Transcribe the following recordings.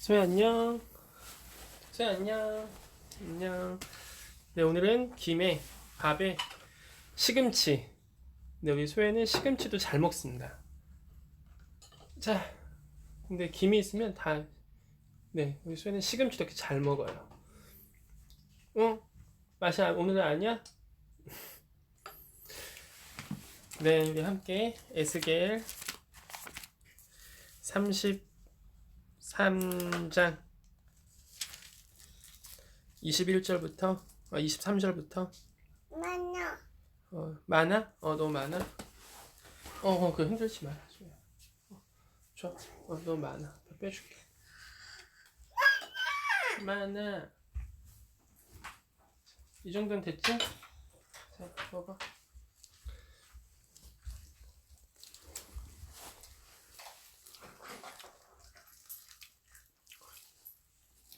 소야 안녕. 소야 안녕. 안녕. 네 오늘은 김에 밥에 시금치. 네 우리 소야는 시금치도 잘 먹습니다. 자, 근데 김이 있으면 다. 네 우리 소야는 시금치도 이렇게 잘 먹어요. 응? 맛이 아- 오늘은 아니야? 네 우리 함께 에스겔 33장 21절부터 어, 23절부터 만나. 어, 많아? 어 너무 많아? 어, 어 그거 흔들지 마. 소야. 어, 줘. 어 너무 많아. 빼줄게. 많아. 이 정도는 됐지? 자, 먹어.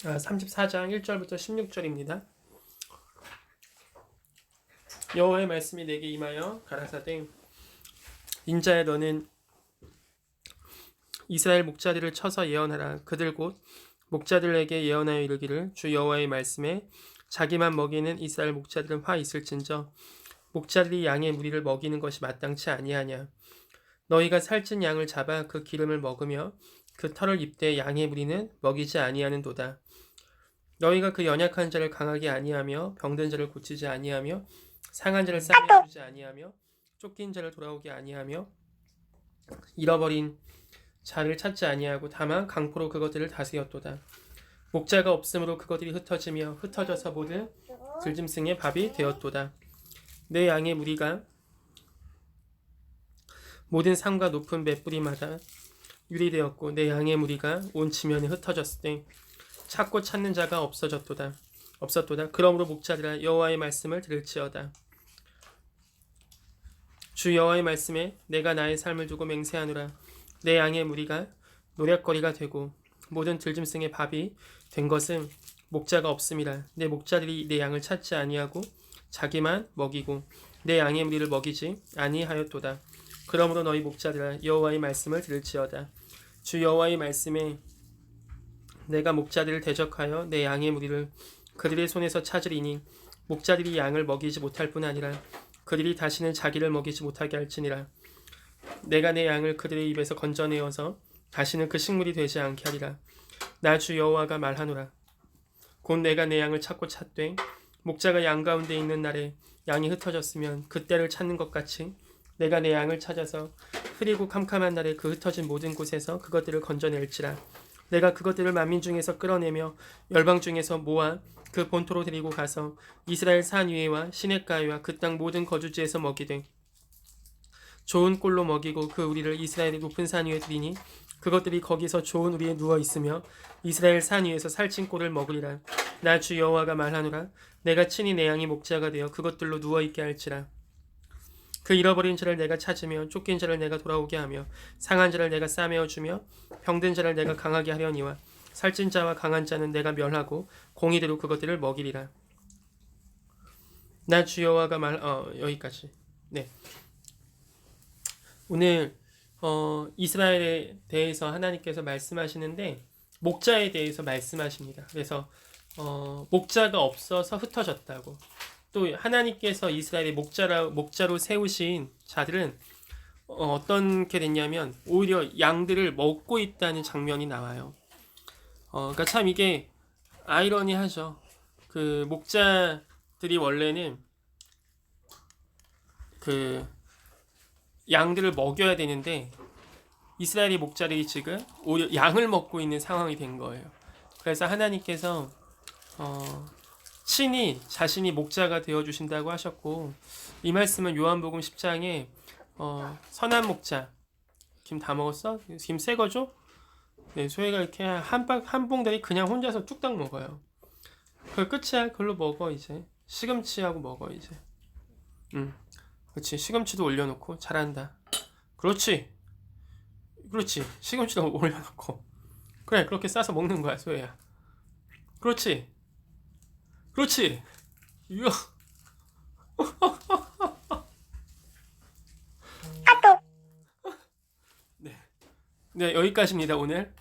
34장 1절부터 16절입니다. 여호와의 말씀이 내게 임하여 가라사대 인자야 너는 이스라엘 목자들을 쳐서 예언하라 그들 곧 목자들에게 예언하여 이르기를 주 여호와의 말씀에 자기만 먹이는 이스라엘 목자들은 화 있을진저 목자들이 양의 무리를 먹이는 것이 마땅치 아니하냐 너희가 살찐 양을 잡아 그 기름을 먹으며 그 털을 입되 양의 무리는 먹이지 아니하는도다 너희가 그 연약한 자를 강하게 아니하며 병든 자를 고치지 아니하며 상한 자를 싸매 주지 아니하며 쫓긴 자를 돌아오게 아니하며 잃어버린 자를 찾지 아니하고 다만 강포로 그것들을 다스렸도다. 목자가 없으므로 그것들이 흩어지며 흩어져서 모든 들짐승의 밥이 되었도다. 내 양의 무리가 모든 산과 높은 맷뿌리마다 유리되었고 내 양의 무리가 온 지면에 흩어졌을 때 찾고 찾는 자가 없어졌도다. 없었도다. 그러므로 목자들아 여호와의 말씀을 들을지어다. 주 여호와의 말씀에 내가 나의 삶을 두고 맹세하노라. 내 양의 무리가 노략거리가 되고 모든 들짐승의 밥이 된 것은 목자가 없음이라. 내 목자들이 내 양을 찾지 아니하고 자기만 먹이고 내 양의 무리를 먹이지 아니하였도다. 그러므로 너희 목자들아 여호와의 말씀을 들을지어다. 주 여호와의 말씀에 내가 목자들을 대적하여 내 양의 무리를 그들의 손에서 찾으리니 목자들이 양을 먹이지 못할 뿐 아니라 그들이 다시는 자기를 먹이지 못하게 할지니라. 내가 내 양을 그들의 입에서 건져내어서 다시는 그 식물이 되지 않게 하리라. 나 주 여호와가 말하노라. 곧 내가 내 양을 찾고 찾되 목자가 양 가운데 있는 날에 양이 흩어졌으면 그때를 찾는 것 같이 내가 내 양을 찾아서 흐리고 캄캄한 날에 그 흩어진 모든 곳에서 그것들을 건져낼지라. 내가 그것들을 만민 중에서 끌어내며 열방 중에서 모아 그 본토로 데리고 가서 이스라엘 산 위에와 시냇가에와 그 땅 모든 거주지에서 먹이되 좋은 꼴로 먹이고 그 우리를 이스라엘의 높은 산 위에 두리니 그것들이 거기서 좋은 우리에 누워 있으며 이스라엘 산 위에서 살찐 꼴을 먹으리라. 나 주 여호와가 말하노라. 내가 친히 내 양의 목자가 되어 그것들로 누워 있게 할지라 그 잃어버린 자를 내가 찾으며 쫓긴 자를 내가 돌아오게 하며 상한 자를 내가 싸매어 주며 병든 자를 내가 강하게 하려니와 살찐 자와 강한 자는 내가 멸하고 공의대로 그것들을 먹이리라. 나 주여와가 말 어, 여기까지. 네. 오늘 어, 이스라엘에 대해서 하나님께서 말씀하시는데 목자에 대해서 말씀하십니다. 그래서 어, 목자가 없어서 흩어졌다고. 또 하나님께서 이스라엘의 목자라 목자로 세우신 자들은 어, 어떻게 됐냐면 오히려 양들을 먹고 있다는 장면이 나와요. 어, 그러니까 참 이게 아이러니하죠. 그 목자들이 원래는 그 양들을 먹여야 되는데 이스라엘의 목자들이 지금 오히려 양을 먹고 있는 상황이 된 거예요. 그래서 하나님께서 어, 친히 자신이 목자가 되어 주신다고 하셨고 이 말씀은 요한복음 10장에 어, 선한 목자 김 다 먹었어? 김 새 거죠? 네, 소희가 이렇게 한방 한 봉다리 그냥 혼자서 뚝딱 먹어요. 그 끝이야. 그걸로 먹어 이제. 시금치하고 먹어 이제. 응. 그렇지. 시금치도 올려놓고 잘한다. 그렇지. 그렇지. 시금치도 올려놓고. 그래 그렇게 싸서 먹는 거야 소희야. 그렇지. 그렇지. 이야. 네 여기까지입니다 오늘.